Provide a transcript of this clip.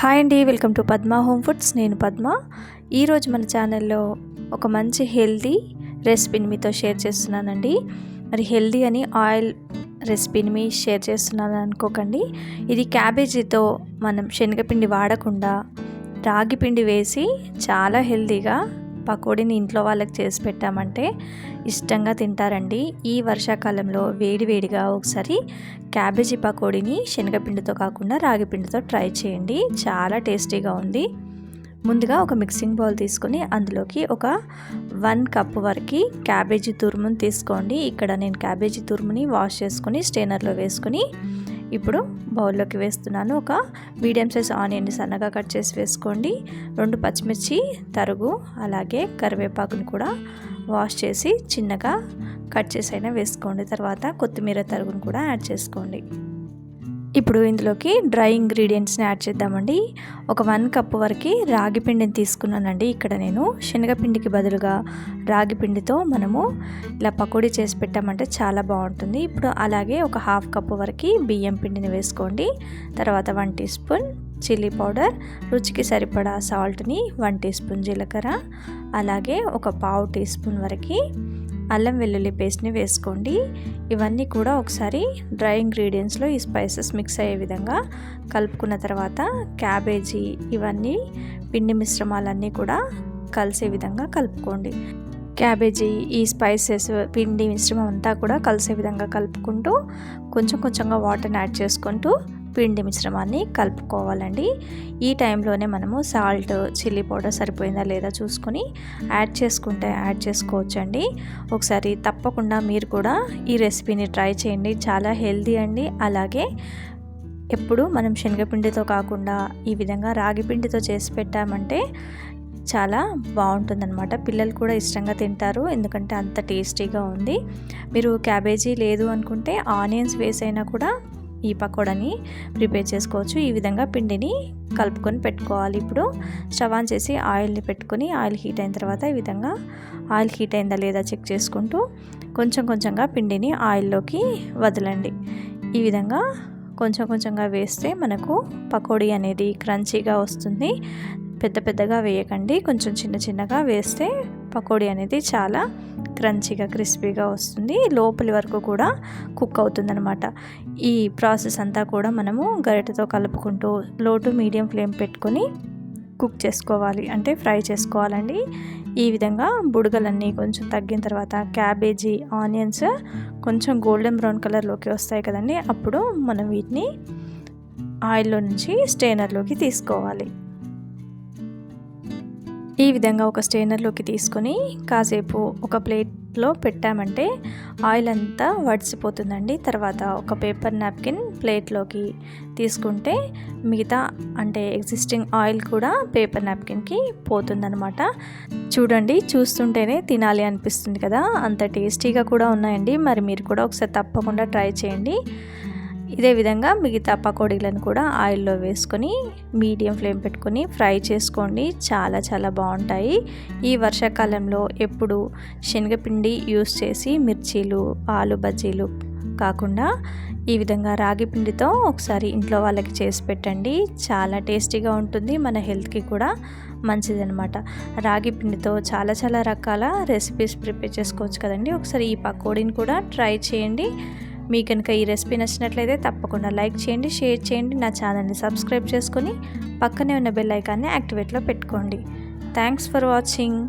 Hi అండి welcome to Padma home foods. నేను పద్మ. ఈరోజు మన ఛానల్లో ఒక మంచి హెల్దీ రెసిపీని మీతో షేర్ చేస్తున్నానండి. మరి హెల్దీ అని ఆయిల్ రెసిపీని మీ షేర్ చేస్తున్నాను అనుకోకండి. ఇది క్యాబేజీతో మనం శనగపిండి వాడకుండా రాగి పిండి వేసి చాలా హెల్దీగా పకోడీని ఇంట్లో వాళ్ళకి చేసి పెట్టామంటే ఇష్టంగా తింటారండి. ఈ వర్షాకాలంలో వేడివేడిగా ఒకసారి క్యాబేజీ పకోడీని శనగపిండితో కాకుండా రాగి పిండితో ట్రై చేయండి. చాలా టేస్టీగా ఉంది. ముందుగా ఒక మిక్సింగ్ బౌల్ తీసుకొని అందులోకి ఒక వన్ కప్ వరకు క్యాబేజీ తురుముని తీసుకోండి. ఇక్కడ నేను క్యాబేజీ తురుముని వాష్ చేసుకొని స్టేనర్లో వేసుకొని ఇప్పుడు బౌల్లోకి వేస్తున్నాను. ఒక మీడియం సైజ్ ఆనియన్ని సన్నగా కట్ చేసి వేసుకోండి. రెండు పచ్చిమిర్చి తరుగు అలాగే కరివేపాకుని కూడా వాష్ చేసి చిన్నగా కట్ చేసి అయినా వేసుకోండి. తర్వాత కొత్తిమీర తరుగును కూడా యాడ్ చేసుకోండి. ఇప్పుడు ఇందులోకి డ్రై ఇంగ్రీడియంట్స్ని యాడ్ చేద్దామండి. ఒక వన్ కప్ వరకు రాగి పిండిని తీసుకున్నానండి. ఇక్కడ నేను శనగపిండికి బదులుగా రాగి పిండితో మనము ఇలా పకోడీ చేసి పెట్టామంటే చాలా బాగుంటుంది. ఇప్పుడు అలాగే ఒక హాఫ్ కప్ వరకు బియ్యం పిండిని వేసుకోండి. తర్వాత one teaspoon chilli powder రుచికి సరిపడా సాల్ట్ని వన్ టీ స్పూన్ జీలకర్ర అలాగే ఒక పావు టీ స్పూన్ వరకు అల్లం వెల్లుల్లి పేస్ట్ని వేసుకోండి. ఇవన్నీ కూడా ఒకసారి డ్రై ఇంగ్రీడియంట్స్లో ఈ స్పైసెస్ మిక్స్ అయ్యే విధంగా కలుపుకున్న తర్వాత క్యాబేజీ ఇవన్నీ పిండి మిశ్రమాలన్నీ కూడా కలిసే విధంగా కలుపుకోండి. క్యాబేజీ ఈ స్పైసెస్ పిండి మిశ్రమం అంతా కూడా కలిసే విధంగా కలుపుకుంటూ కొంచెం కొంచెంగా వాటర్ని యాడ్ చేసుకుంటూ పిండి మిశ్రమాన్ని కలుపుకోవాలండి. ఈ టైంలోనే మనము సాల్ట్ చిల్లీ పౌడర్ సరిపోయిందా లేదా చూసుకొని యాడ్ చేసుకుంటే యాడ్ చేసుకోవచ్చండి. ఒకసారి తప్పకుండా మీరు కూడా ఈ రెసిపీని ట్రై చేయండి. చాలా హెల్దీ అండి. అలాగే ఎప్పుడు మనం శనగపిండితో కాకుండా ఈ విధంగా రాగి పిండితో చేసి పెట్టామంటే చాలా బాగుంటుందన్నమాట. పిల్లలు కూడా ఇష్టంగా తింటారు. ఎందుకంటే అంత టేస్టీగా ఉంది. మీరు క్యాబేజీ లేదు అనుకుంటే ఆనియన్స్ వేసైనా కూడా ఈ పకోడాని ప్రిపేర్ చేసుకోవచ్చు. ఈ విధంగా పిండిని కలుపుకొని పెట్టుకోవాలి. ఇప్పుడు స్టవ్ ఆన్ చేసి ఆయిల్ని పెట్టుకొని ఆయిల్ హీట్ అయిన తర్వాత ఈ విధంగా ఆయిల్ హీట్ అయిందా లేదా చెక్ చేసుకుంటూ కొంచెం కొంచెంగా పిండిని ఆయిల్లోకి వదలండి. ఈ విధంగా కొంచెం కొంచెంగా వేస్తే మనకు పకోడీ అనేది క్రంచీగా వస్తుంది. పెద్ద పెద్దగా వేయకండి. కొంచెం చిన్న చిన్నగా వేస్తే పకోడీ అనేది చాలా క్రంచీగా క్రిస్పీగా వస్తుంది. లోపలి వరకు కూడా కుక్ అవుతుందనమాట ఈ ప్రాసెస్ అంతా కూడా మనము గరిటెతో కలుపుకుంటూ లో టు మీడియం ఫ్లేమ్ పెట్టుకొని కుక్ చేసుకోవాలి. అంటే ఫ్రై చేసుకోవాలండి. ఈ విధంగా బుడగలన్నీ కొంచెం తగ్గిన తర్వాత క్యాబేజీ ఆనియన్స్ కొంచెం గోల్డెన్ బ్రౌన్ కలర్లోకి వస్తాయి కదండి. అప్పుడు మనం వీటిని ఆయిల్లో నుంచి స్టెయినర్లోకి తీసుకోవాలి. ఈ విధంగా ఒక స్టెయినర్లోకి తీసుకొని కాసేపు ఒక ప్లేట్లో పెట్టామంటే ఆయిల్ అంతా వడిసిపోతుందండి. తర్వాత ఒక పేపర్ నాప్కిన్ ప్లేట్లోకి తీసుకుంటే మిగతా అంటే ఎగ్జిస్టింగ్ ఆయిల్ కూడా పేపర్ నాప్కిన్కి పోతుందనమాట చూడండి చూస్తుంటేనే తినాలి అనిపిస్తుంది కదా. అంత టేస్టీగా కూడా ఉన్నాయండి. మరి మీరు కూడా ఒకసారి తప్పకుండా ట్రై చేయండి. ఇదే విధంగా మిగతా పకోడీలను కూడా ఆయిల్లో వేసుకొని మీడియం ఫ్లేమ్ పెట్టుకొని ఫ్రై చేసుకోండి. చాలా చాలా బాగుంటాయి. ఈ వర్షాకాలంలో ఎప్పుడు శనగపిండి యూస్ చేసి మిర్చీలు ఆలు బజ్జీలు కాకుండా ఈ విధంగా రాగి పిండితో ఒకసారి ఇంట్లో వాళ్ళకి చేసి పెట్టండి. చాలా టేస్టీగా ఉంటుంది. మన హెల్త్కి కూడా మంచిదనమాట రాగి పిండితో చాలా చాలా రకాల రెసిపీస్ ప్రిపేర్ చేసుకోవచ్చు కదండి. ఒకసారి ఈ పకోడీని కూడా ట్రై చేయండి. మీకు కనుక ఈ రెసిపీ నచ్చినట్లయితే తప్పకుండా లైక్ చేయండి షేర్ చేయండి నా ఛానల్ని సబ్స్క్రైబ్ చేసుకొని పక్కనే ఉన్న బెల్ ఐకాన్ని యాక్టివేట్లో పెట్టుకోండి. Thanks for watching.